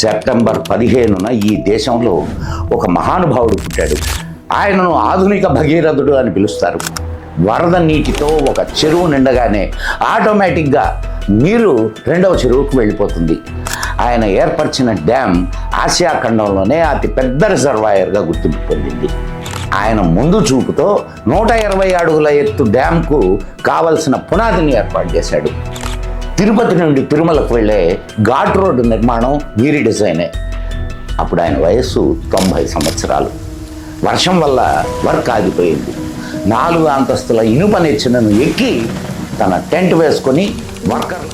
September పదిహేనున ఈ దేశంలో ఒక మహానుభావుడు పుట్టాడు. ఆయనను ఆధునిక భగీరథుడు అని పిలుస్తారు. వరద నీటితో ఒక చెరువు నిండగానే ఆటోమేటిక్గా నీరు రెండవ చెరువుకు వెళ్ళిపోతుంది. ఆయన ఏర్పరిచిన డ్యామ్ ఆసియా ఖండంలోనే అతి పెద్ద రిజర్వాయర్గా గుర్తింపు పొందింది. ఆయన ముందు చూపుతో నూట ఇరవై అడుగుల ఎత్తు డ్యామ్కు కావలసిన పునాదిని ఏర్పాటు చేశాడు. తిరుపతి నుండి తిరుమలకు వెళ్ళే ఘాట్ రోడ్డు నిర్మాణం వీరి డిజైనే. అప్పుడు ఆయన వయస్సు తొంభై సంవత్సరాలు. వర్షం వల్ల వర్క్ ఆగిపోయింది. నాలుగు అంతస్తుల ఇనుప నెచ్చినను ఎక్కి తన టెంట్ వేసుకొని వర్కర్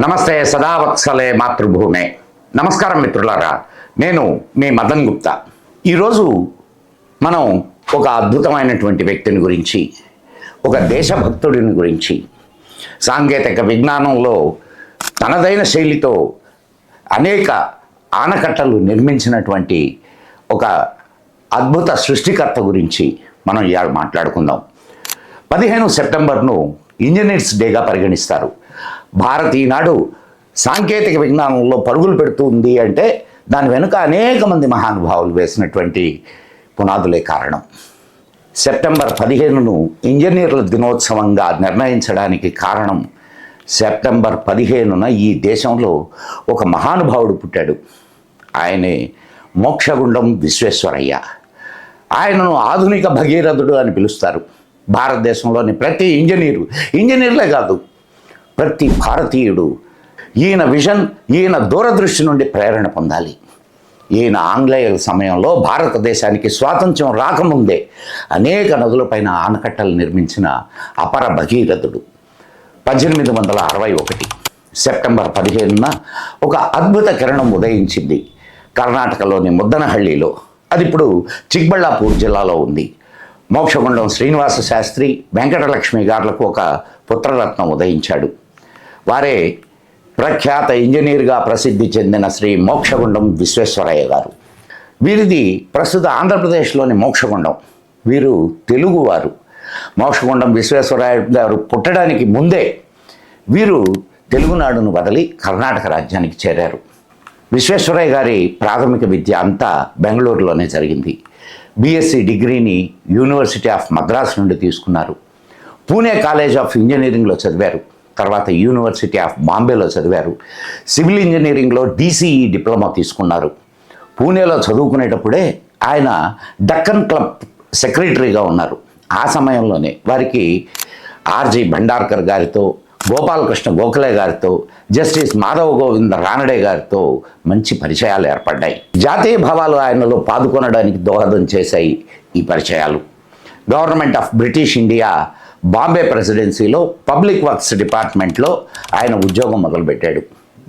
నమస్తే సదావత్సలే మాతృభూమే. నమస్కారం మిత్రులారా నేను మీ మదన్ గుప్తా. ఈరోజు మనం ఒక అద్భుతమైనటువంటి వ్యక్తిని గురించి ఒక దేశభక్తుడిని గురించి సాంకేతిక విజ్ఞానంలో తనదైన శైలితో అనేక ఆనకట్టలు నిర్మించినటువంటి ఒక అద్భుత సృష్టికర్త గురించి మనం ఇవాళ మాట్లాడుకుందాం. పదిహేను సెప్టెంబర్ను ఇంజనీర్స్ డేగా పరిగణిస్తారు. భారత్ ఈనాడు సాంకేతిక విజ్ఞానంలో పరుగులు పెడుతుంది అంటే దాని వెనుక అనేక మంది మహానుభావులు వేసినటువంటి పునాదులే కారణం. సెప్టెంబర్ పదిహేనును ఇంజనీర్ల దినోత్సవంగా నిర్ణయించడానికి కారణం సెప్టెంబర్ పదిహేనున ఈ దేశంలో ఒక మహానుభావుడు పుట్టాడు. ఆయనే మోక్షగుండం విశ్వేశ్వరయ్య. ఆయనను ఆధునిక భగీరథుడు అని పిలుస్తారు. భారతదేశంలోని ప్రతి ఇంజనీరు ఇంజనీర్లే కాదు ప్రతి భారతీయుడు ఈయన విజన్ ఈయన దూరదృష్టి నుండి ప్రేరణ పొందాలి. ఈయన ఆంగ్లేయుల సమయంలో భారతదేశానికి స్వాతంత్ర్యం రాకముందే అనేక నదులపైన ఆనకట్టలు నిర్మించిన అపర భగీరథుడు. పద్దెనిమిది వందల అరవై ఒకటి సెప్టెంబర్ పదిహేనున ఒక అద్భుత కిరణం ఉదయించింది కర్ణాటకలోని ముద్దనహళ్ళిలో. అది ఇప్పుడు చిక్బళ్ళాపూర్ జిల్లాలో ఉంది. మోక్షగుండం శ్రీనివాస శాస్త్రి వెంకటలక్ష్మి గారులకు ఒక పుత్రరత్నం ఉదయించాడు. వారే ప్రఖ్యాత ఇంజనీర్గా ప్రసిద్ధి చెందిన శ్రీ మోక్షగుండం విశ్వేశ్వరయ్య గారు. వీరిది ప్రస్తుత ఆంధ్రప్రదేశ్లోని మోక్షగుండం. వీరు తెలుగువారు. మోక్షగుండం విశ్వేశ్వరయ్య గారు పుట్టడానికి ముందే వీరు తెలుగునాడును వదిలి కర్ణాటక రాజ్యానికి చేరారు. విశ్వేశ్వరయ్య గారి ప్రాథమిక విద్య అంతా బెంగళూరులోనే జరిగింది. బీఎస్సీ డిగ్రీని యూనివర్సిటీ ఆఫ్ మద్రాస్ నుండి తీసుకున్నారు. పూణే కాలేజ్ ఆఫ్ ఇంజనీరింగ్లో చదివారు. తర్వాత యూనివర్సిటీ ఆఫ్ బాంబేలో చదివారు. సివిల్ ఇంజనీరింగ్లో డీసీఈ డిప్లొమా తీసుకున్నారు. పూణేలో చదువుకునేటప్పుడే ఆయన డక్కన్ క్లబ్ సెక్రటరీగా ఉన్నారు. ఆ సమయంలోనే వారికి ఆర్జీ భండార్కర్ గారితో గోపాలకృష్ణ గోఖలే గారితో జస్టిస్ మాధవ్ గోవింద రానడే గారితో మంచి పరిచయాలు ఏర్పడ్డాయి. జాతీయ భావాలు ఆయనలో పాదుకొనడానికి దోహదం చేశాయి ఈ పరిచయాలు. Government of British India Bombay ప్రెసిడెన్సీలో public works డిపార్ట్మెంట్లో ఆయన ఉద్యోగం మొదలుపెట్టాడు.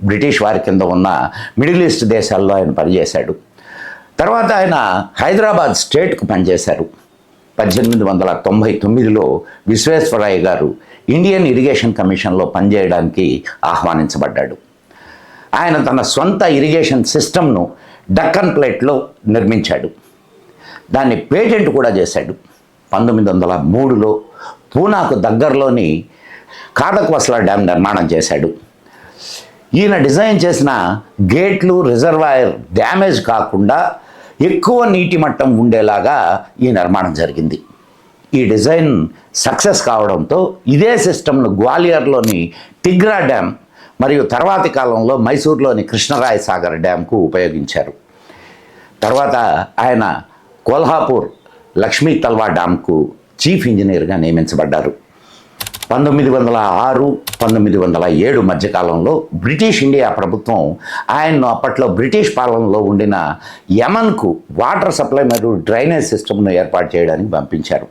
బ్రిటిష్ వారి కింద ఉన్న మిడిల్ ఈస్ట్ దేశాల్లో ఆయన పనిచేశాడు. తర్వాత ఆయన హైదరాబాద్ స్టేట్కు పనిచేశారు. పద్దెనిమిది వందల తొంభై తొమ్మిదిలో విశ్వేశ్వరయ్య గారు ఇండియన్ ఇరిగేషన్ కమిషన్లో పనిచేయడానికి ఆహ్వానించబడ్డాడు. ఆయన తన సొంత ఇరిగేషన్ సిస్టమ్ను డక్కన్ ప్లేట్లో నిర్మించాడు. దాన్ని పేటెంట్ కూడా చేశాడు. పంతొమ్మిది వందల మూడులో పూనాకు దగ్గరలోని కాదక్వస్లా డ్యామ్ నిర్మాణం చేశాడు. ఈయన డిజైన్ చేసిన గేట్లు రిజర్వాయర్ డ్యామేజ్ కాకుండా ఎక్కువ నీటి మట్టం ఉండేలాగా ఈ నిర్మాణం జరిగింది. ఈ డిజైన్ సక్సెస్ కావడంతో ఇదే సిస్టమ్ను గ్వాలియర్లోని టిగ్రా డ్యామ్ మరియు తర్వాతి కాలంలో మైసూర్లోని కృష్ణరాయ సాగర్ డ్యామ్కు ఉపయోగించారు. తర్వాత ఆయన కోల్హాపూర్ లక్ష్మీ తల్వా డ్యామ్కు చీఫ్ ఇంజనీర్గా నియమించబడ్డారు. పంతొమ్మిది వందల ఆరు పంతొమ్మిది వందల ఏడు మధ్యకాలంలో బ్రిటిష్ ఇండియా ప్రభుత్వం ఆయన్ను అప్పట్లో బ్రిటిష్ పాలనలో ఉండిన యమన్కు వాటర్ సప్లై మరియు డ్రైనేజ్ సిస్టమ్ను ఏర్పాటు చేయడానికి పంపించారు.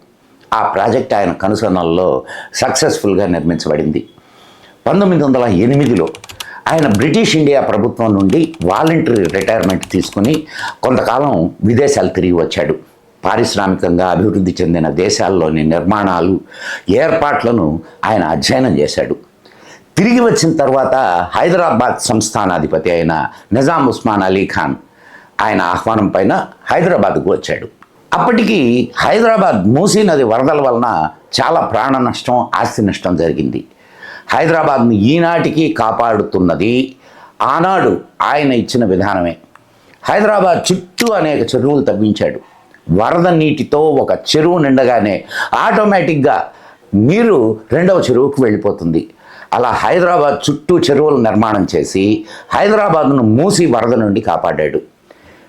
ఆ ప్రాజెక్ట్ ఆయన కనుసన్నల్లో సక్సెస్ఫుల్గా నిర్మించబడింది. పంతొమ్మిది వందల ఎనిమిదిలో ఆయన బ్రిటిష్ ఇండియా ప్రభుత్వం నుండి వాలంటరీ రిటైర్మెంట్ తీసుకుని కొంతకాలం విదేశాలు తిరిగి వచ్చాడు. పారిశ్రామికంగా అభివృద్ధి చెందిన దేశాల్లోని నిర్మాణాలు ఏర్పాట్లను ఆయన అధ్యయనం చేశాడు. తిరిగి వచ్చిన తర్వాత హైదరాబాద్ సంస్థానాధిపతి అయిన నిజాం ఉస్మాన్ అలీ ఖాన్ ఆయన ఆహ్వానం పైన హైదరాబాద్కు వచ్చాడు. అప్పటికి హైదరాబాద్ మూసీ నది వరదల వలన చాలా ప్రాణ నష్టం ఆస్తి నష్టం జరిగింది. హైదరాబాద్ను ఈనాటికి కాపాడుతున్నది ఆనాడు ఆయన ఇచ్చిన విధానమే. హైదరాబాద్ చుట్టూ అనేక చెరువులు తవ్వించాడు. వరద నీటితో ఒక చెరువు నిండగానే ఆటోమేటిక్గా నీరు రెండవ చెరువుకు వెళ్ళిపోతుంది. అలా హైదరాబాద్ చుట్టూ చెరువులు నిర్మాణం చేసి హైదరాబాద్ను మూసి వరద నుండి కాపాడాడు.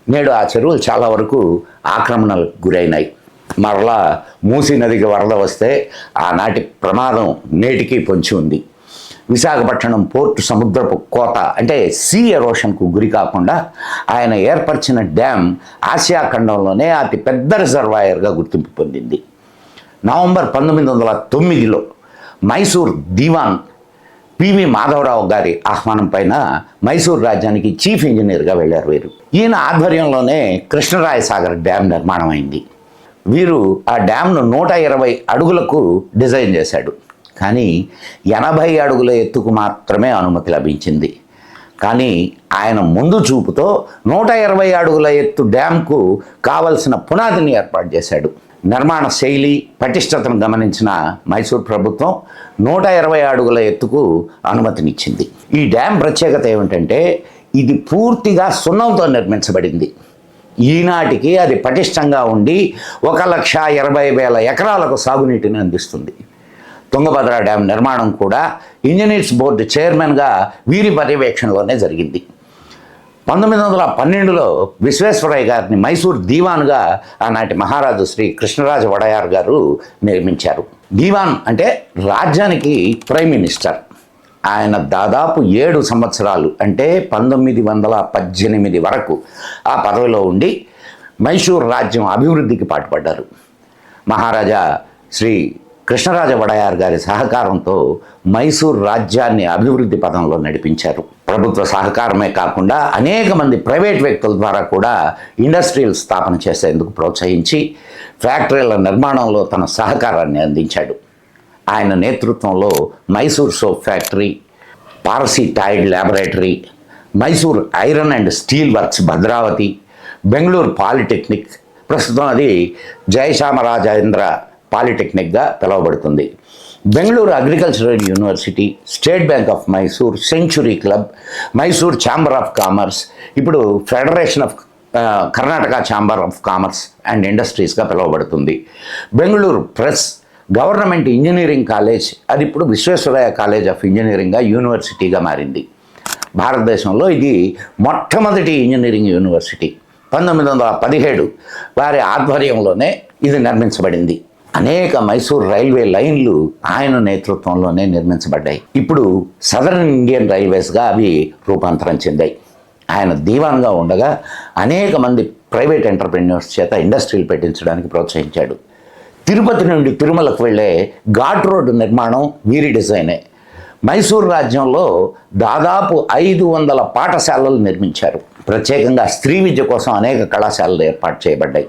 నేడు ఆ చెరువులు చాలా వరకు ఆక్రమణలకు గురైనాయి. మరలా మూసీ నదికి వరద వస్తే ఆనాటి ప్రమాదం నేటికి పొంచి ఉంది. విశాఖపట్నం పోర్టు సముద్రపు కోత అంటే సీ ఎరోషన్కు గురి కాకుండా ఆయన ఏర్పరిచిన డ్యామ్ ఆసియా ఖండంలోనే అతి పెద్ద రిజర్వాయర్గా గుర్తింపు పొందింది. నవంబర్ పంతొమ్మిది వందల తొమ్మిదిలో మైసూర్ దీవాన్ పివి మాధవరావు గారి ఆహ్వానం పైన మైసూర్ రాజ్యానికి చీఫ్ ఇంజనీర్గా వెళ్ళారు వీరు. ఈయన ఆధ్వర్యంలోనే కృష్ణరాయ సాగర్ డ్యామ్ నిర్మాణం అయింది వీరు ఆ డ్యామ్ను నూట ఇరవై అడుగులకు డిజైన్ చేశాడు. కానీ ఎనభై అడుగుల ఎత్తుకు మాత్రమే అనుమతి లభించింది. కానీ ఆయన ముందు చూపుతో నూట ఇరవై అడుగుల ఎత్తు డ్యాంకు కావలసిన పునాదిని ఏర్పాటు చేశాడు. నిర్మాణ శైలి పటిష్టతను గమనించిన మైసూర్ ప్రభుత్వం నూట ఇరవై అడుగుల ఎత్తుకు అనుమతినిచ్చింది. ఈ డ్యాం ప్రత్యేకత ఏమిటంటే ఇది పూర్తిగా సున్నంతో నిర్మించబడింది. ఈనాటికి అది పటిష్టంగా ఉండి ఒక లక్ష ఇరవై వేల ఎకరాలకు సాగునీటిని అందిస్తుంది. తుంగభద్ర డ్యాం నిర్మాణం కూడా ఇంజనీర్స్ బోర్డు చైర్మన్గా వీరి పర్యవేక్షణలోనే జరిగింది. పంతొమ్మిది వందల పన్నెండులో విశ్వేశ్వరయ్య గారిని మైసూర్ దీవాన్గా ఆనాటి మహారాజు శ్రీ కృష్ణరాజ వడయార్ గారు నిర్మించారు. దీవాన్ అంటే రాజ్యానికి ప్రైమ్ మినిస్టర్. ఆయన దాదాపు ఏడు సంవత్సరాలు అంటే పంతొమ్మిది వందల పద్దెనిమిది వరకు ఆ పదవిలో ఉండి మైసూర్ రాజ్యం అభివృద్ధికి పాటుపడ్డారు. మహారాజా శ్రీ కృష్ణరాజ వడయార్ గారి సహకారంతో మైసూర్ రాజ్యాన్ని అభివృద్ధి పదంలో నడిపించారు. ప్రభుత్వ సహకారమే కాకుండా అనేక మంది ప్రైవేట్ వ్యక్తుల ద్వారా కూడా ఇండస్ట్రీలు స్థాపన చేసేందుకు ప్రోత్సహించి ఫ్యాక్టరీల నిర్మాణంలో తన సహకారాన్ని అందించాడు. ఆయన నేతృత్వంలో Mysore soap factory parasitoid laboratory Mysore iron and steel works Bhadravati Bengaluru polytechnic ప్రస్తుతం అది జయశామరాజేంద్ర పాలిటెక్నిక్గా పిలువబడుతుంది. Bengaluru agricultural university state bank of Mysore century club Mysore chamber of commerce ఇప్పుడు federation of Karnataka chamber of commerce and ఇండస్ట్రీస్గా పిలువబడుతుంది. Bengaluru press government engineering college అది ఇప్పుడు Visvesvaraya college of ఇంజనీరింగ్గా యూనివర్సిటీగా మారింది. భారతదేశంలో ఇది మొట్టమొదటి ఇంజనీరింగ్ యూనివర్సిటీ. పంతొమ్మిది వందల పదిహేడు వారి ఆధ్వర్యంలోనే ఇది నిర్మించబడింది. అనేక మైసూర్ రైల్వే లైన్లు ఆయన నేతృత్వంలోనే నిర్మించబడ్డాయి. ఇప్పుడు సదరన్ ఇండియన్ రైల్వేస్గా అవి రూపాంతరం చెందాయి. ఆయన దీవాన్గా ఉండగా అనేక మంది ప్రైవేట్ ఎంటర్ప్రెన్యూర్స్ చేత ఇండస్ట్రీలు పెట్టించడానికి ప్రోత్సహించాడు. తిరుపతి నుండి తిరుమలకు వెళ్ళే ఘాట్ రోడ్డు నిర్మాణం వీరి డిజైనే. మైసూర్ రాజ్యంలో దాదాపు ఐదు వందల పాఠశాలలు నిర్మించారు. ప్రత్యేకంగా స్త్రీ విద్య కోసం అనేక కళాశాలలు ఏర్పాటు చేయబడ్డాయి.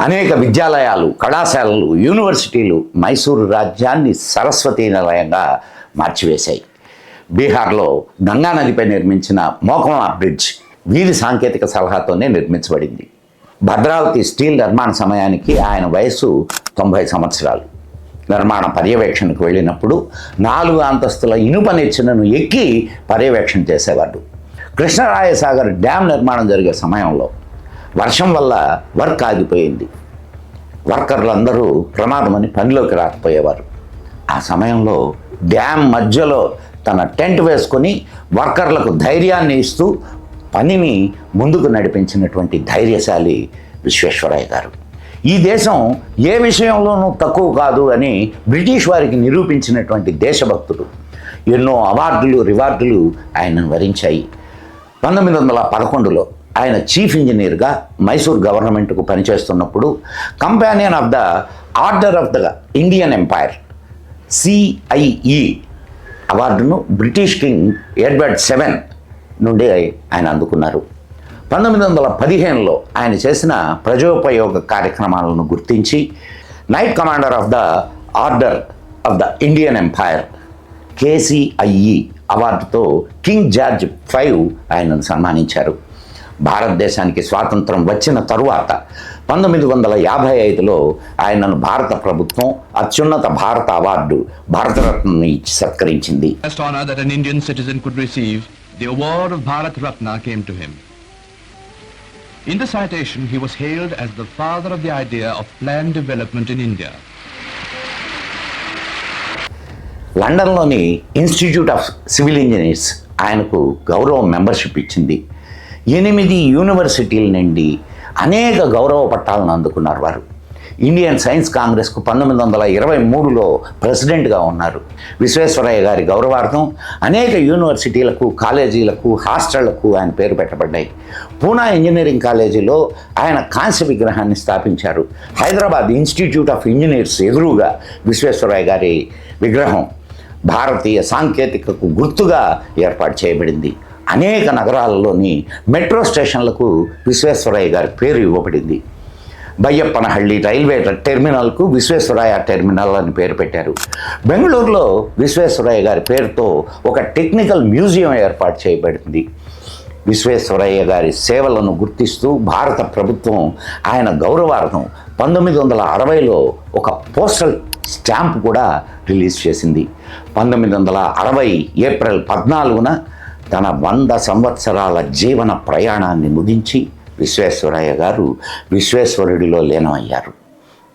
అనేక విద్యాలయాలు కళాశాలలు యూనివర్సిటీలు మైసూరు రాజ్యాన్ని సరస్వతీ నిలయంగా మార్చివేశాయి. బీహార్లో గంగా నదిపై నిర్మించిన మోకమా బ్రిడ్జ్ వీధి సాంకేతిక సలహాతోనే నిర్మించబడింది. భద్రావతి స్టీల్ నిర్మాణ సమయానికి ఆయన వయస్సు తొంభై సంవత్సరాలు. నిర్మాణ పర్యవేక్షణకు వెళ్ళినప్పుడు నాలుగు అంతస్తుల ఇనుప నెచ్చినను ఎక్కి పర్యవేక్షణ చేసేవాడు. కృష్ణరాయసాగర్ డ్యామ్ నిర్మాణం జరిగే సమయంలో వర్షం వల్ల వర్క్ ఆగిపోయింది. వర్కర్లు అందరూ ప్రమాదమని పనిలోకి రాకపోయేవారు. ఆ సమయంలో డ్యామ్ మధ్యలో తన టెంట్ వేసుకొని వర్కర్లకు ధైర్యాన్ని ఇస్తూ పనిని ముందుకు నడిపించినటువంటి ధైర్యశాలి విశ్వేశ్వరయ్య గారు. ఈ దేశం ఏ విషయంలోనూ తక్కువ కాదు అని బ్రిటిష్ వారికి నిరూపించినటువంటి దేశభక్తుడు. ఎన్నో అవార్డులు రివార్డులు ఆయనను వరించాయి. పంతొమ్మిది వందల పదకొండులో ఆయన చీఫ్ ఇంజనీర్గా మైసూర్ గవర్నమెంట్కు పనిచేస్తున్నప్పుడు companion of the order of the Indian empire CIE అవార్డును బ్రిటిష్ కింగ్ ఎడ్వర్డ్ సెవెన్ నుండి ఆయన అందుకున్నారు. పంతొమ్మిది వందల పదిహేనులో ఆయన చేసిన ప్రజోపయోగ కార్యక్రమాలను గుర్తించి knight commander of the order of the Indian empire KCIE అవార్డుతో king George five ఆయనను సన్మానించారు భారతదేశానికి స్వాతంత్రం వచ్చిన తరువాత పంతొమ్మిది వందల యాభై ఐదులో ఆయనను భారత ప్రభుత్వం అత్యున్నత భారత అవార్డు భారతరత్న ఇచ్చి సత్కరించింది the award of Bharat Ratna came to him. In the citation, he was hailed as the father of the idea of planned development in India. లండన్లోని ఇన్స్టిట్యూట్ ఆఫ్ సివిల్ ఇంజనీర్స్ ఆయనకు గౌరవ మెంబర్షిప్ ఇచ్చింది. ఎనిమిది యూనివర్సిటీల నుండి అనేక గౌరవ పట్టాలను అందుకున్నారు వారు. ఇండియన్ సైన్స్ కాంగ్రెస్కు పంతొమ్మిది వందల ఇరవై మూడులో ప్రెసిడెంట్గా ఉన్నారు. విశ్వేశ్వరయ్య గారి గౌరవార్థం అనేక యూనివర్సిటీలకు కాలేజీలకు హాస్టళ్ళకు ఆయన పేరు పెట్టబడ్డాయి. పూనా ఇంజనీరింగ్ కాలేజీలో ఆయన కాంస్య విగ్రహాన్ని స్థాపించారు. హైదరాబాద్ ఇన్స్టిట్యూట్ ఆఫ్ ఇంజనీర్స్ ఎదురుగా విశ్వేశ్వరయ్య గారి విగ్రహం. భారతీయ సాంకేతికకు గుర్తుగా ఏర్పాటు చేయబడింది. అనేక నగరాలలోని మెట్రో స్టేషన్లకు విశ్వేశ్వరయ్య గారి పేరు ఇవ్వబడింది. బయ్యప్పనహళ్ళి రైల్వే టెర్మినల్కు విశ్వేశ్వరయ్య టెర్మినల్ అని పేరు పెట్టారు. బెంగళూరులో విశ్వేశ్వరయ్య గారి పేరుతో ఒక టెక్నికల్ మ్యూజియం ఏర్పాటు చేయబడింది. విశ్వేశ్వరయ్య గారి సేవలను గుర్తిస్తూ భారత ప్రభుత్వం ఆయన గౌరవార్థం పంతొమ్మిది వందల అరవైలో ఒక పోస్టల్ స్టాంప్ కూడా రిలీజ్ చేసింది. పంతొమ్మిది వందల అరవై ఏప్రిల్ పద్నాలుగున తన వంద సంవత్సరాల జీవన ప్రయాణాన్ని ముగించి విశ్వేశ్వరయ్య గారు విశ్వేశ్వరుడిలో లీనమయ్యారు.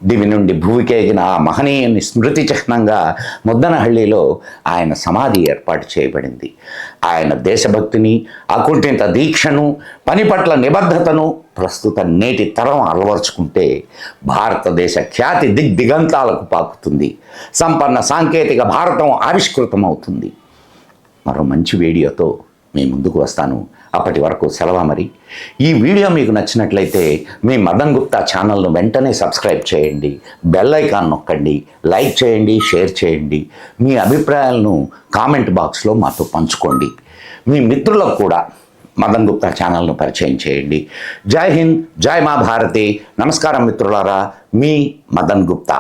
దివి నుండి భూవికేగిన ఆ మహనీయుని స్మృతి చిహ్నంగా ముద్దనహళ్ళిలో ఆయన సమాధి ఏర్పాటు చేయబడింది. ఆయన దేశభక్తిని అకుంఠిత దీక్షను పని పట్ల నిబద్ధతను ప్రస్తుత నేటి తరం అలవర్చుకుంటే భారతదేశ ఖ్యాతి దిగ్దిగంతాలకు పాకుతుంది. సంపన్న సాంకేతిక భారతం ఆవిష్కృతమవుతుంది. మరో మంచి వీడియోతో మీ ముందుకు వస్తాను. అప్పటి వరకు సెలవు మరి. ఈ వీడియో మీకు నచ్చినట్లయితే మీ మదన్ గుప్తా ఛానల్ను వెంటనే సబ్స్క్రైబ్ చేయండి బెల్ ఐకాన్ నొక్కండి లైక్ చేయండి షేర్ చేయండి. మీ అభిప్రాయాలను కామెంట్ బాక్స్లో మాతో పంచుకోండి. మీ మిత్రులకు కూడా మదన్ గుప్తా ఛానల్ను పరిచయం చేయండి. జై హింద్ జై మా భారతి. నమస్కారం మిత్రులారా మీ మదన్ గుప్తా.